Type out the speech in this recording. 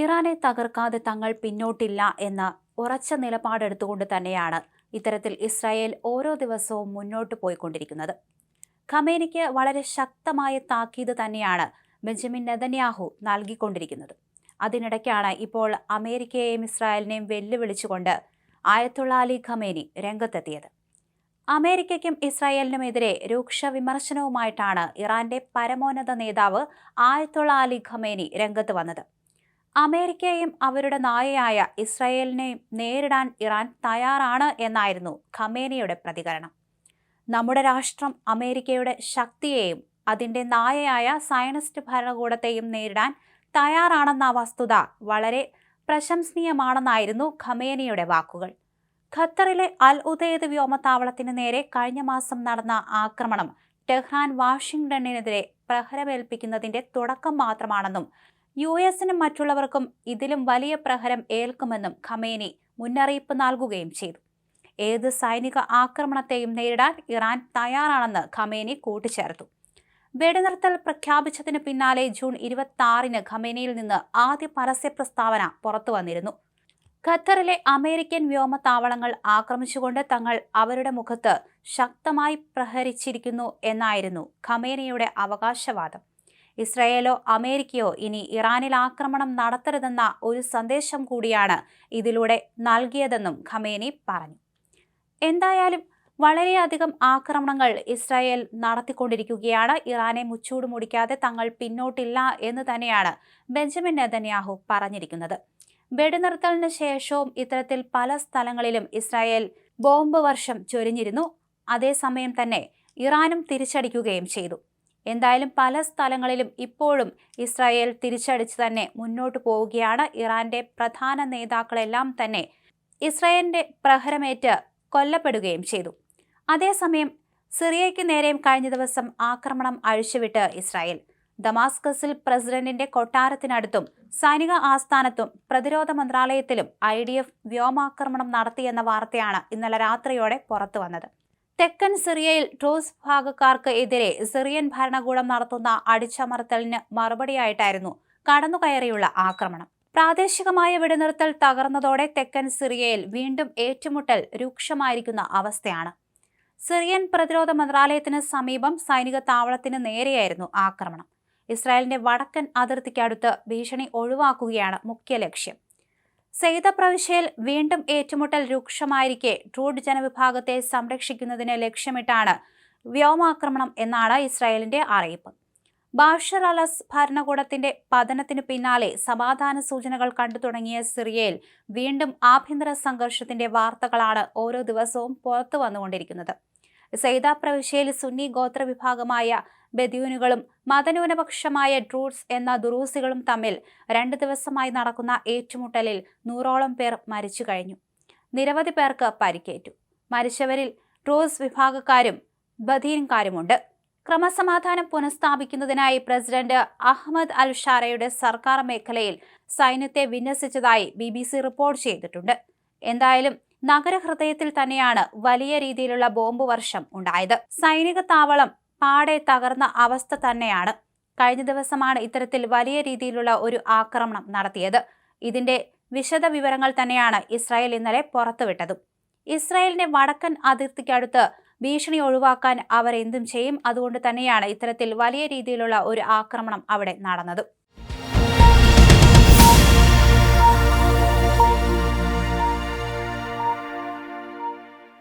ഇറാനെ തകർക്കാതെ തങ്ങൾ പിന്നോട്ടില്ല എന്ന ഉറച്ച നിലപാടെടുത്തുകൊണ്ട് തന്നെയാണ് ഇത്തരത്തിൽ ഇസ്രായേൽ ഓരോ ദിവസവും മുന്നോട്ട് പോയിക്കൊണ്ടിരിക്കുന്നത്. ഖമേനിക്ക് വളരെ ശക്തമായ താക്കീത് തന്നെയാണ് ബെഞ്ചമിൻ നെതന്യാഹു നൽകിക്കൊണ്ടിരിക്കുന്നത്. അതിനിടയ്ക്കാണ് ഇപ്പോൾ അമേരിക്കയെയും ഇസ്രായേലിനെയും വെല്ലുവിളിച്ചുകൊണ്ട് ആയത്തുള്ള അലി ഖമേനി രംഗത്തെത്തിയത്. അമേരിക്കയ്ക്കും ഇസ്രായേലിനുമെതിരെ രൂക്ഷ വിമർശനവുമായിട്ടാണ് ഇറാന്റെ പരമോന്നത നേതാവ് ആയത്തുള്ള അലി ഖമേനി രംഗത്ത് വന്നത്. അമേരിക്കയെയും അവരുടെ നായയായ ഇസ്രായേലിനെയും നേരിടാൻ ഇറാൻ തയ്യാറാണ് എന്നായിരുന്നു ഖമേനിയുടെ പ്രതികരണം. നമ്മുടെ രാഷ്ട്രം അമേരിക്കയുടെ ശക്തിയെയും അതിന്റെ നായയായ സയനിസ്റ്റ് ഭരണകൂടത്തെയും നേരിടാൻ തയ്യാറാണെന്ന വസ്തുത വളരെ പ്രശംസനീയമാണെന്നായിരുന്നു ഖമേനിയുടെ വാക്കുകൾ. ഖത്തറിലെ അൽ ഉദയത് വ്യോമത്താവളത്തിന് നേരെ കഴിഞ്ഞ മാസം നടന്ന ആക്രമണം ടെഹ്റാൻ വാഷിംഗ്ടണിനെതിരെ പ്രഹരമേൽപ്പിക്കുന്നതിന്റെ തുടക്കം മാത്രമാണെന്നും യു എസിനും മറ്റുള്ളവർക്കും ഇതിലും വലിയ പ്രഹരം ഏൽക്കുമെന്നും ഖമേനി മുന്നറിയിപ്പ് നൽകുകയും ചെയ്തു. ഏത് സൈനിക ആക്രമണത്തെയും നേരിടാൻ ഇറാൻ തയ്യാറാണെന്ന് ഖമേനി കൂട്ടിച്ചേർത്തു. വെടിനിർത്തൽ പ്രഖ്യാപിച്ചതിന് പിന്നാലെ ജൂൺ ഇരുപത്തി ആറിന് ഖമേനിയിൽ നിന്ന് ആദ്യ പരസ്യ പ്രസ്താവന പുറത്തു വന്നിരുന്നു. ഖത്തറിലെ അമേരിക്കൻ വ്യോമത്താവളങ്ങൾ ആക്രമിച്ചുകൊണ്ട് തങ്ങൾ അവരുടെ മുഖത്ത് ശക്തമായി പ്രഹരിച്ചിരിക്കുന്നു എന്നായിരുന്നു ഖമേനിയുടെ അവകാശവാദം. ഇസ്രയേലോ അമേരിക്കയോ ഇനി ഇറാനിൽ ആക്രമണം നടത്തരുതെന്ന ഒരു സന്ദേശം കൂടിയാണ് ഇതിലൂടെ നൽകിയതെന്നും ഖമേനി പറഞ്ഞു. എന്തായാലും വളരെയധികം ആക്രമണങ്ങൾ ഇസ്രായേൽ നടത്തിക്കൊണ്ടിരിക്കുകയാണ്. ഇറാനെ മുച്ചൂട് മുടിക്കാതെ തങ്ങൾ പിന്നോട്ടില്ല എന്ന് തന്നെയാണ് ബെഞ്ചമിൻ നെതന്യാഹു പറഞ്ഞിരിക്കുന്നത്. വെടിനിർത്തലിന് ശേഷവും ഇത്തരത്തിൽ പല സ്ഥലങ്ങളിലും ഇസ്രായേൽ ബോംബ് വർഷം ചൊരിഞ്ഞിരുന്നു. അതേസമയം തന്നെ ഇറാനും തിരിച്ചടിക്കുകയും ചെയ്തു. എന്തായാലും പല സ്ഥലങ്ങളിലും ഇപ്പോഴും ഇസ്രായേൽ തിരിച്ചടിച്ച് തന്നെ മുന്നോട്ട് പോവുകയാണ്. ഇറാന്റെ പ്രധാന നേതാക്കളെല്ലാം തന്നെ ഇസ്രായേലിന്റെ പ്രഹരമേറ്റ് കൊല്ലപ്പെടുകയും ചെയ്തു. അതേസമയം സിറിയയ്ക്ക് നേരെയും കഴിഞ്ഞ ദിവസം ആക്രമണം അഴിച്ചുവിട്ട് ഇസ്രായേൽ. ദമാസ്കസിൽ പ്രസിഡന്റിന്റെ കൊട്ടാരത്തിനടുത്തും സൈനിക ആസ്ഥാനത്തും പ്രതിരോധ മന്ത്രാലയത്തിലും ഐ ഡി എഫ് വ്യോമാക്രമണം നടത്തിയെന്ന വാർത്തയാണ് ഇന്നലെ രാത്രിയോടെ പുറത്തു വന്നത് തെക്കൻ സിറിയയിൽ ട്രൂസ് ഭാഗക്കാർക്ക് എതിരെ സിറിയൻ ഭരണകൂടം നടത്തുന്ന അടിച്ചമർത്തലിന് മറുപടിയായിട്ടായിരുന്നു കടന്നുകയറിയുള്ള ആക്രമണം. പ്രാദേശികമായ വെടിനിർത്തൽ തകർന്നതോടെ തെക്കൻ സിറിയയിൽ വീണ്ടും ഏറ്റുമുട്ടൽ രൂക്ഷമായിരിക്കുന്ന അവസ്ഥയാണ്. സിറിയൻ പ്രതിരോധ മന്ത്രാലയത്തിന് സമീപം സൈനിക താവളത്തിന് നേരെയായിരുന്നു ആക്രമണം. ഇസ്രായേലിന്റെ വടക്കൻ അതിർത്തിക്കടുത്ത് ഭീഷണി ഒഴിവാക്കുകയാണ് മുഖ്യ ലക്ഷ്യം. സെയ്ത പ്രവിശ്യയിൽ വീണ്ടും ഏറ്റുമുട്ടൽ രൂക്ഷമായിരിക്കെ. ട്രൂഡ് ജനവിഭാഗത്തെ സംരക്ഷിക്കുന്നതിന് ലക്ഷ്യമിട്ടാണ് വ്യോമാക്രമണം എന്നാണ് ഇസ്രായേലിന്റെ അറിയിപ്പ്. ബാഷർ അലസ് ഭരണകൂടത്തിന്റെ പതനത്തിനു പിന്നാലെ സമാധാന സൂചനകൾ കണ്ടു തുടങ്ങിയ സിറിയയിൽ വീണ്ടും ആഭ്യന്തര സംഘർഷത്തിന്റെ വാർത്തകളാണ് ഓരോ ദിവസവും പുറത്തു വന്നുകൊണ്ടിരിക്കുന്നത്. സെയ്ത പ്രവിശ്യയിൽ സുന്നി ഗോത്ര വിഭാഗമായ ബെദ്യൂനുകളും മതന്യൂനപക്ഷമായ ഡ്രൂഡ്സ് എന്ന ദുറൂസികളും തമ്മിൽ രണ്ട് ദിവസമായി നടക്കുന്ന ഏറ്റുമുട്ടലിൽ നൂറോളം പേർ മരിച്ചു കഴിഞ്ഞു. നിരവധി പേർക്ക് പരിക്കേറ്റു. മരിച്ചവരിൽ ഡ്രൂസ് വിഭാഗക്കാരും ബദീൻകാരുമുണ്ട്. ക്രമസമാധാനം പുനഃസ്ഥാപിക്കുന്നതിനായി പ്രസിഡന്റ് അഹമ്മദ് അൽ ഷാറയുടെ സർക്കാർ മേഖലയിൽ സൈന്യത്തെ വിന്യസിച്ചതായി ബി റിപ്പോർട്ട് ചെയ്തിട്ടുണ്ട്. എന്തായാലും നഗരഹൃദയത്തിൽ തന്നെയാണ് വലിയ രീതിയിലുള്ള ബോംബ് വർഷം ഉണ്ടായത്. സൈനിക താവളം പാടെ തകർന്ന അവസ്ഥ തന്നെയാണ് കഴിഞ്ഞ ദിവസമാണ് ഇത്തരത്തിൽ വലിയ രീതിയിലുള്ള ഒരു ആക്രമണം നടത്തിയത്. ഇതിന്റെ വിശദ വിവരങ്ങൾ തന്നെയാണ് ഇസ്രായേൽ ഇന്നലെ പുറത്തുവിട്ടത്. ഇസ്രായേലിന്റെ വടക്കൻ അതിർത്തിക്കടുത്ത് ഭീഷണി ഒഴിവാക്കാൻ അവർ എന്തും ചെയ്യും. അതുകൊണ്ട് തന്നെയാണ് ഇത്തരത്തിൽ വലിയ രീതിയിലുള്ള ഒരു ആക്രമണം അവിടെ നടന്നത്.